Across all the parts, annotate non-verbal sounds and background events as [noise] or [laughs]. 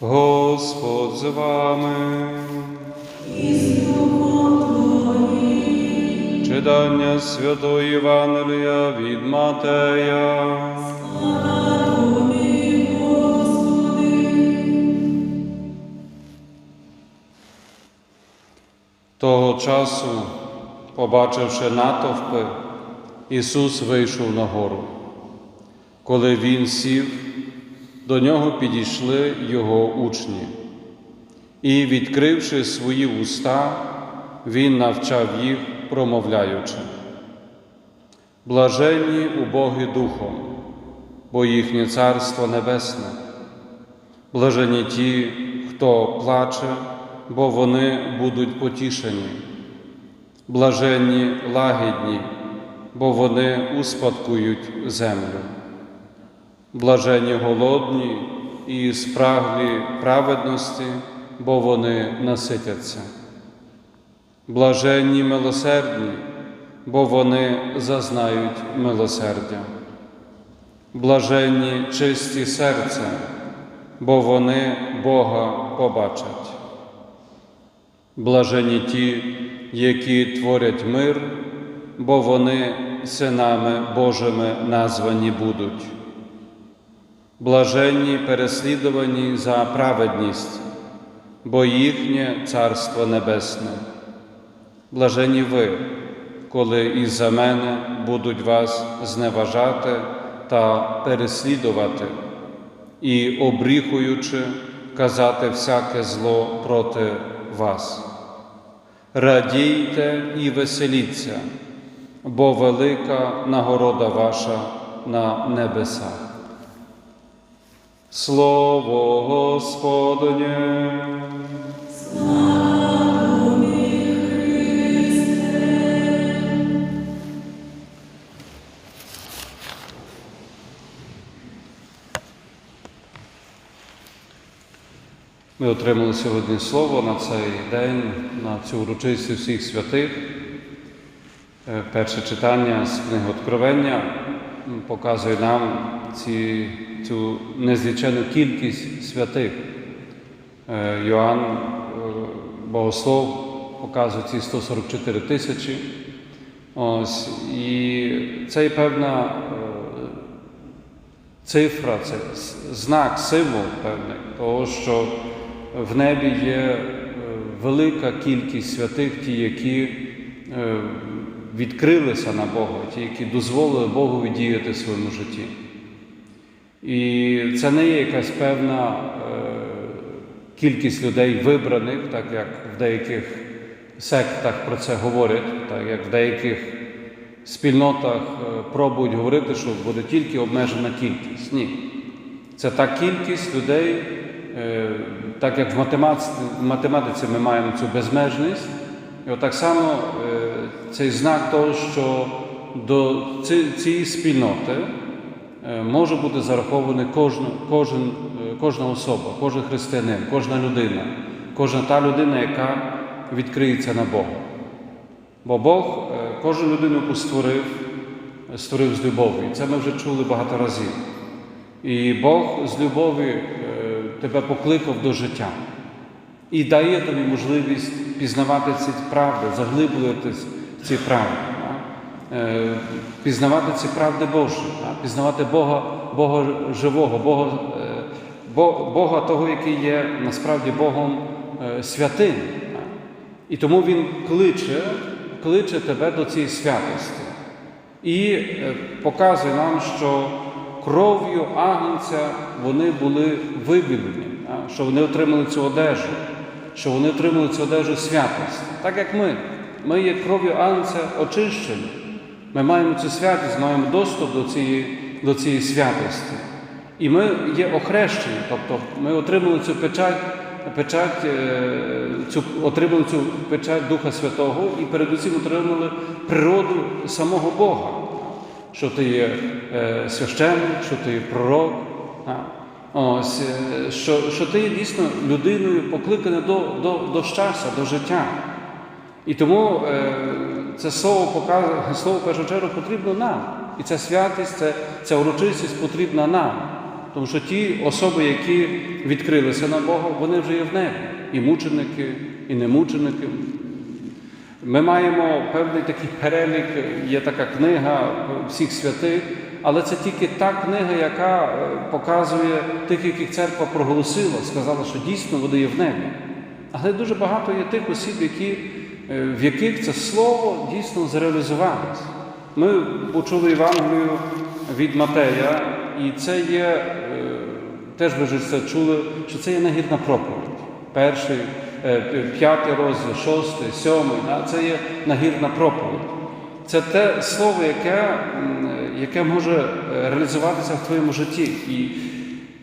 Господь з вами. Читання Святого Євангелія від Матея. Того часу, побачивши натовпи, Ісус вийшов на гору. Коли Він сів, до нього підійшли Його учні, і, відкривши свої уста, Він навчав їх, промовляючи. Блаженні убогі духом, бо їхнє царство небесне. Блажені ті, хто плаче, бо вони будуть потішені. Блаженні лагідні, бо вони успадкують землю. Блаженні голодні і спраглі праведності, бо вони наситяться. Блаженні милосердні, бо вони зазнають милосердя. Блаженні чисті серцем, бо вони Бога побачать. Блажені ті, які творять мир, бо вони синами Божими названі будуть. Блаженні переслідувані за праведність, бо їхнє Царство Небесне. Блажені ви, коли із-за мене будуть вас зневажати та переслідувати, і, обріхуючи, казати всяке зло проти вас. Радійте і веселіться, бо велика нагорода ваша на небесах. Слово Господнє. Ми отримали сьогодні слово на цей день, на цю урочистість всіх святих. Е, Перше читання з книги Откровення показує нам ці, цю незлічену кількість святих. Е, Йоанн е, Богослов показує ці 144 тисячі. Ось, і це є певна е, цифра, це знак, символ певний, того, що в небі є велика кількість святих, ті, які відкрилися на Бога, ті, які дозволили Богу діяти в своєму житті. І це не є якась певна е, кількість людей вибраних, так як в деяких сектах про це говорять, так як в деяких спільнотах е, пробують говорити, що буде тільки обмежена кількість. Ні. Це та кількість людей, е, так як в математиці, ми маємо цю безмежність, і отак само е, цей знак того, що до цієї спільноти може бути зарахований кожен, кожен, е, кожна особа, кожен християнин, кожна людина, кожна та людина, яка відкриється на Бога. Бо Бог е, кожну людину, створив, е, створив з любов'ю. І Це ми вже чули багато разів. І Бог з любові е, тебе покликав до життя і дає тобі можливість пізнавати ці правди, заглиблюватись в ці правди? Е, пізнавати ці правди Божі, пізнавати Бога, Бога живого, Бога, е, Бога того, який є насправді Богом е, святим. І тому Він кличе, кличе тебе до цієї святості і е, показує нам, що кров'ю Агнця вони були вибілені, що вони отримали цю одежу, що вони отримали цю одежу святості. Так як ми. Ми є кров'ю Агнця очищені. Ми маємо цю святість, маємо доступ до цієї, до цієї святості. І ми є охрещені, тобто ми отримали цю печать, печать е, цю, отримали цю печать Духа Святого і передусім отримали природу самого Бога, що ти є е, священник, що ти є пророк, ось, е, що, що ти є дійсно людиною покликана до, до, до щастя, до життя. І тому це слово показує, слово в першу чергу потрібно нам. І ця святість, це, ця урочистість потрібна нам. Тому що ті особи, які відкрилися на Бога, вони вже є в небі. І мученики, і немученики. Ми маємо певний такий перелік, є така книга всіх святих, але це тільки та книга, яка е, показує тих, яких церква проголосила, сказала, що дійсно вони є в небі. Але дуже багато є тих осіб, які, в яких це слово дійсно зреалізувалось. Ми почули Євангелію від Матея, і це є, е, теж ви це чули, що це є нагірна проповідь. Перший, е, п'ятий розділ, шостий, сьомий, це є нагірна проповідь. Це те слово, яке, яке може е, реалізуватися в твоєму житті. І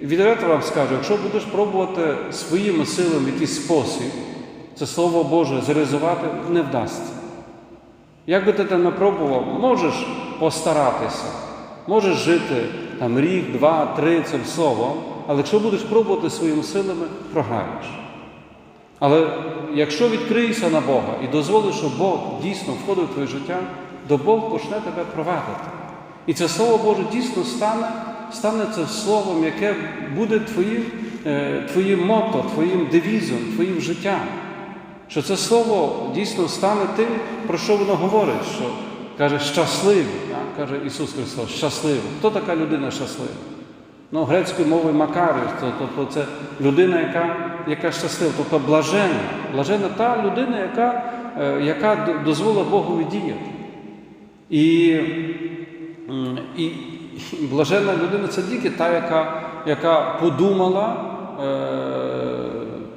відверто вам скажу, якщо будеш пробувати своїми силами якийсь спосіб, це Слово Боже зреалізувати не вдасться. Як би ти там не пробував, можеш постаратися, можеш жити там рік, два, три цим словом, але якщо будеш пробувати своїми силами, програєш. Але якщо відкриєшся на Бога і дозволиш, щоб Бог дійсно входив в твоє життя, то Бог почне тебе провадити. І це Слово Боже дійсно стане, стане це словом, яке буде твоїм, е, твоїм мото, твоїм девізом, твоїм життям. Що це слово дійсно стане тим, про що воно говорить, що каже щасливі, каже Ісус Христос, щасливий. Хто така людина щаслива? Ну, грецькою мовою Макаріус, тобто це людина, яка, яка щаслива, тобто блажена. Блажена та людина, яка, е, яка дозволила Богові діяти. І, і, блажена людина це тільки та, яка, яка подумала, е,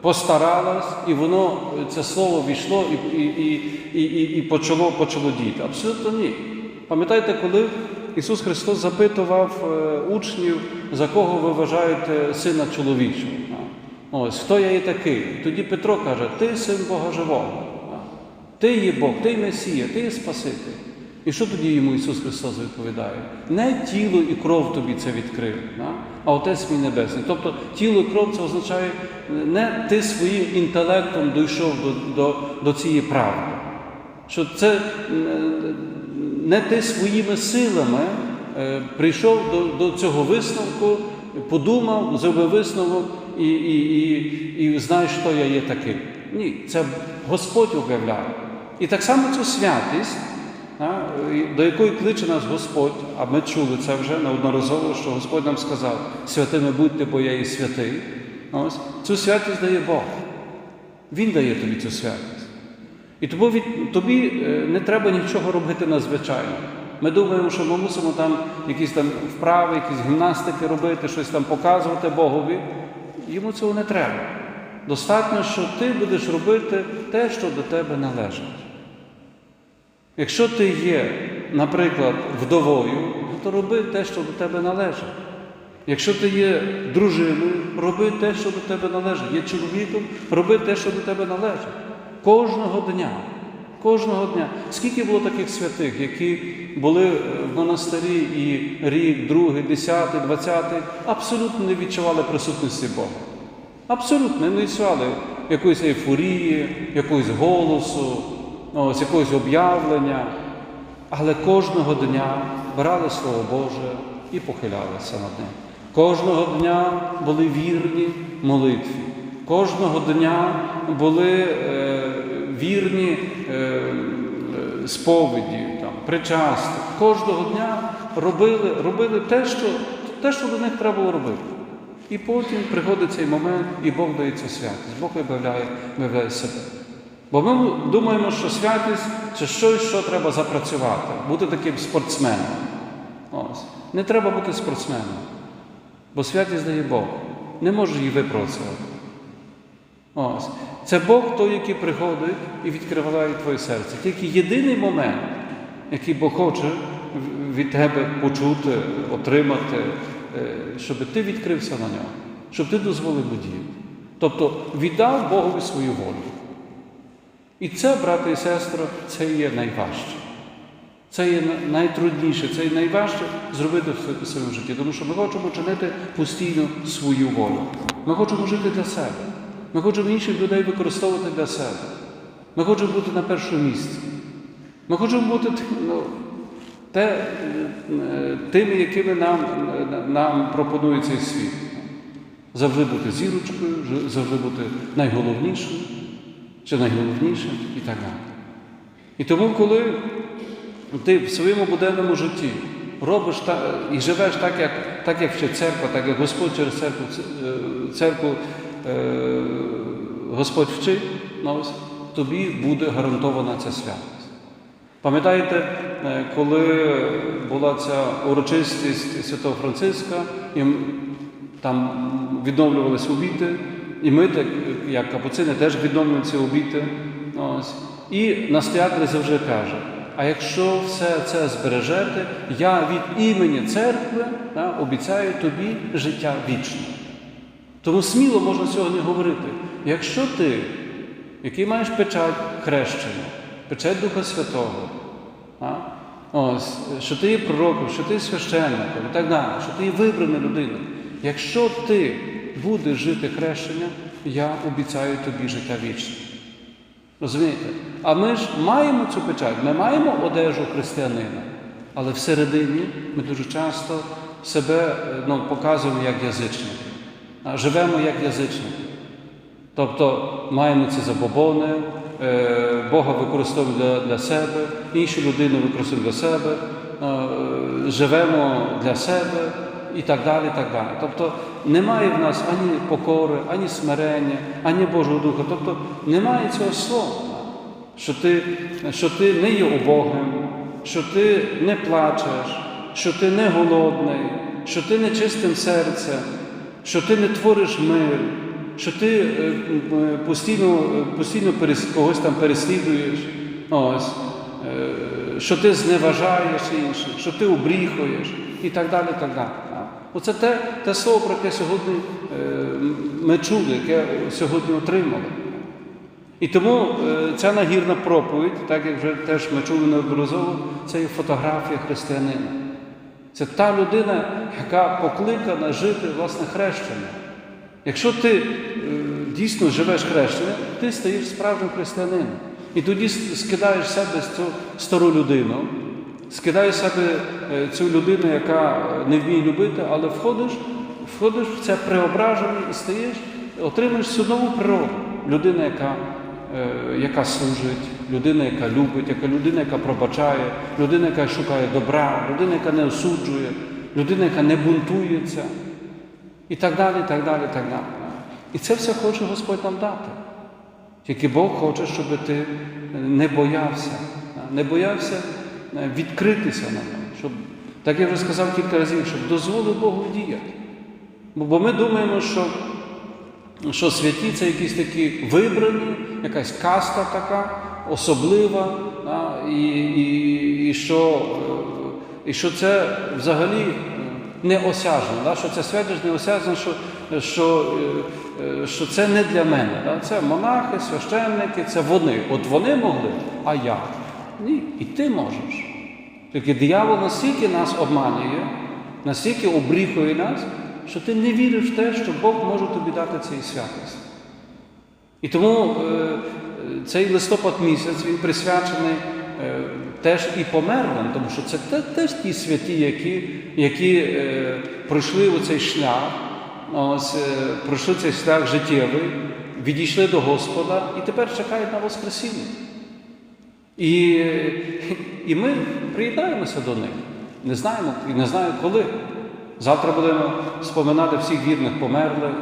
постаралась, і воно це слово війшло і, і, і, і, і, почало, почало діяти. Абсолютно ні. Пам'ятаєте, коли Ісус Христос запитував е, учнів, за кого ви вважаєте сина чоловічого? Ось, хто я є такий? Тоді Петро каже, ти син Бога живого. Ти є Бог, ти є Месія, ти є Спаситель. І що тоді йому Ісус Христос відповідає? Не тіло і кров тобі це відкрив, а Отець мій Небесний. Тобто тіло і кров це означає не ти своїм інтелектом дійшов до, до, до цієї правди. Що це е, не ти своїми силами е, прийшов до, до цього висновку, подумав, зробив висновок і, і, і, і знаєш, що я є такий. Ні, це Господь об'являє. І так само цю святість, до якої кличе нас Господь, а ми чули це вже неодноразово, що Господь нам сказав, святими будьте, бо я і святий. Ось, цю святість дає Бог. Він дає тобі цю святість. І тому від, тобі е, не треба нічого робити надзвичайно. Ми думаємо, що ми мусимо там якісь там вправи, якісь гімнастики робити, щось там показувати Богові. Йому цього не треба. Достатньо, що ти будеш робити те, що до тебе належить. Якщо ти є, наприклад, вдовою, то роби те, що до тебе належить. Якщо ти є дружиною, роби те, що до тебе належить. Є чоловіком, роби те, що до тебе належить. Кожного дня. Кожного дня. Скільки було таких святих, які були в монастирі і рік, другий, десятий, двадцятий, абсолютно не відчували присутності Бога. Абсолютно не відчували якоїсь ейфорії, якогось голосу, ось, якогось об'явлення. Але кожного дня брали Слово Боже і похилялися над ним. Кожного дня були вірні молитві. Кожного дня були е, вірні е, е, сповіді, там, причасти. Кожного дня робили, робили те, що, те, що до них треба було робити. І потім приходить цей момент, і Бог дає цю святість. Бог виявляє, виявляє себе. Бо ми думаємо, що святість це щось, що треба запрацювати, бути таким спортсменом. Ось. Не треба бути спортсменом, бо святість дає Бог. Не можеш її випрацювати. Ось. Це Бог той, який приходить і відкриває твоє серце. Тільки єдиний момент, який Бог хоче від тебе почути, отримати, е, щоб ти відкрився на нього, щоб ти дозволив діяти. Тобто віддав Богові свою волю. І це, брати і сестри, це є найважче. Це є найтрудніше, це є найважче зробити в своєму житті, тому що ми хочемо чинити постійно свою волю. Ми хочемо жити для себе. Ми хочемо інших людей використовувати для себе. Ми хочемо бути на першому місці. Ми хочемо бути ну, те, е, тими, якими нам, нам пропонує цей світ. Завжди бути зірочкою, завжди бути найголовнішим чи найголовнішим і так далі. І тому, коли ти в своєму буденному житті робиш та, і живеш так, як, так, як вчить церква, так як Господь через церкву, е, церкву е, Господь вчить, тобі буде гарантована ця святість. Пам'ятаєте, е, коли була ця урочистість Святого Франциска, і там відновлювалися обіти, і ми, так, як капуцини, теж відновлюємо ці обіти. Ось. І настоятель завжди каже: а якщо все це збережете, я від імені церкви да, обіцяю тобі життя вічне. Тому сміло можна сьогодні говорити, якщо ти, який маєш печать хрещення, печать Духа Святого, а? Ось, що ти є пророком, що ти є священником і так далі, що ти є вибрана людина. Якщо ти будеш жити хрещення, я обіцяю тобі життя вічне. Розумієте? А ми ж маємо цю печать, ми маємо одежу християнина, але всередині ми дуже часто себе е, ну, показуємо як язичники, живемо як язичники. Тобто маємо ці забобони, е, Бога використовуємо для, для себе, інші людини використовуємо для себе, е, живемо для себе і так далі. і так далі. Тобто немає в нас ані покори, ані смирення, ані Божого Духа. Тобто немає цього слова, що ти, що ти не є убогим, що ти не плачеш, що ти не голодний, що ти не чистим серцем, що ти не твориш мир, що ти е, е, постійно, е, постійно когось там переслідуєш, ось, що ти зневажаєш інших, що ти обріхуєш і так далі. так далі. Оце те, те слово, про яке сьогодні е, ми чули, яке сьогодні отримали. І тому е, ця нагірна проповідь, так як вже теж ми чули неодноразово, це є фотографія християнина. Це та людина, яка покликана жити власне хрещення. Якщо ти е, дійсно живеш хрещення, ти стаєш справжнім християнином. І тоді скидаєш себе цю стару людину, скидаєш з себе е, цю людину, яка не вміє любити, але входиш, входиш в це преображення і стаєш, отримуєш цю нову природу. Людина, яка, е, яка служить, людина, яка любить, яка людина, яка пробачає, людина, яка шукає добра, людина, яка не осуджує, людина, яка не бунтується. І так далі, і так далі, і так далі. І це все хоче Господь нам дати. Тільки Бог хоче, щоб ти не боявся, не боявся відкритися на нього, щоб, так я вже сказав кілька разів, щоб дозволив Богу діяти. Бо ми думаємо, що, що святі це якісь такі вибрані, якась каста така, особлива, да, і, і, і, що, е, і що це взагалі е, неосяжно, да, що це святість неосяжно, що, що, е, е, що це не для мене. Да, це монахи, священники, це вони. От вони могли, а я. Ні, і ти можеш. Тільки диявол настільки нас обманює, настільки обріхує нас, що ти не віриш в те, що Бог може тобі дати цей святість. І тому е, цей листопад місяць він присвячений е, теж і померлим, тому що це те- теж ті святі, які, які е, пройшли оцей шлях, ось, е, пройшли цей шлях життєвий, відійшли до Господа і тепер чекають на Воскресіння. І, [laughs] і ми приєднаємося до них. Не знаємо і не знаю коли. Завтра будемо споминати всіх вірних померлих.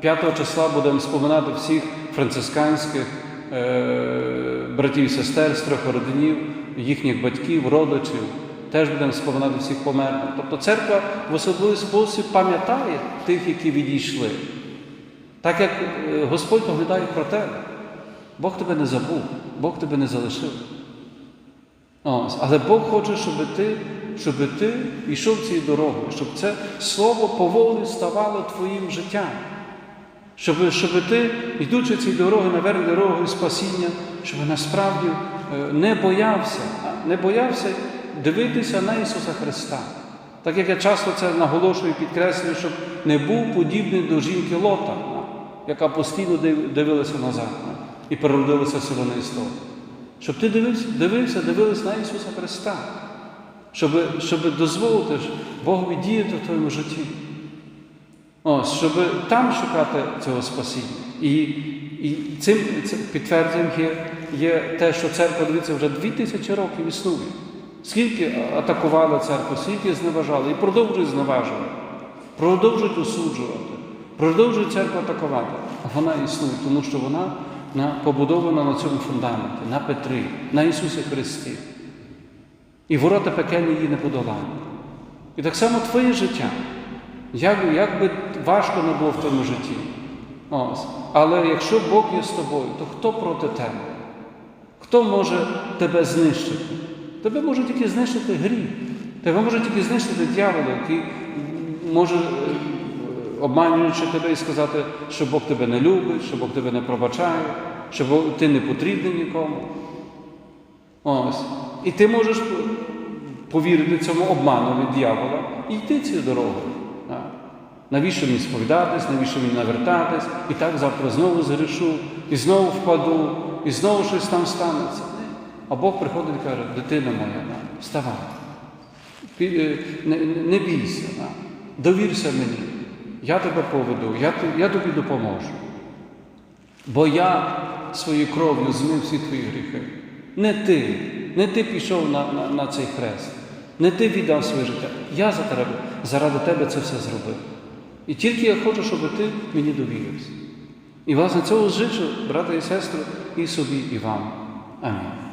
5 числа будемо споминати всіх францисканських е, братів і сестер трьох орденів, їхніх батьків, родичів. Теж будемо споминати всіх померлих. Тобто церква в особливий спосіб пам'ятає тих, які відійшли. Так як е, Господь поглядає про тебе. Бог тебе не забув, Бог тебе не залишив. Ось. Але Бог хоче, щоб ти, щоб ти йшов цією дорогою, щоб це слово поволі ставало твоїм життям. Щоб, щоб ти, йдучи цією дорогою, наверх дорогою спасіння, щоб насправді е, не боявся, не боявся дивитися на Ісуса Христа. Так як я часто це наголошую і підкреслюю, щоб не був подібний до жінки Лота, яка постійно дивилася назад і на історію. Щоб ти дивився, дивився, дивилась на Ісуса Христа. щоб, щоб дозволити Богові діяти в твоєму житті. Ось, щоб там шукати цього спасіння. І, і цим, підтвердженням є, є те, що церква, дивіться, вже дві тисячі років існує. Скільки атакували церкву, скільки зневажали і продовжують зневажувати, продовжують осуджувати, продовжують церкву атакувати. А вона існує, тому що вона на, побудована на цьому фундаменті, на Петрі, на Ісусі Христі. І ворота пекельні її не подолають. І так само твоє життя. Як, як би важко не було в твоєму житті. Ось. Але якщо Бог є з тобою, то хто проти тебе? Хто може тебе знищити? Тебе може тільки знищити гріх. Тебе може тільки знищити дьявол, який може, обманюючи тебе і сказати, що Бог тебе не любить, що Бог тебе не пробачає, що ти не потрібний нікому. Ось. І ти можеш повірити цьому обману від дьявола і йти цією дорогою. Навіщо мені сповідатись, навіщо мені навертатись, і так завтра знову згрішу, і знову впаду, і знову щось там станеться. А Бог приходить і каже, дитина моя, вставай, е, не бійся, довірся мені, я тебе поведу, я, я тобі допоможу. Бо я своєю кров'ю змив всі твої гріхи. Не ти, не ти пішов на, на, на цей хрест, не ти віддав своє життя. Я за тебе, заради тебе це все зробив. І тільки я хочу, щоб ти мені довірився. І власне цього зичу, брати і сестри, і собі, і вам. Амінь.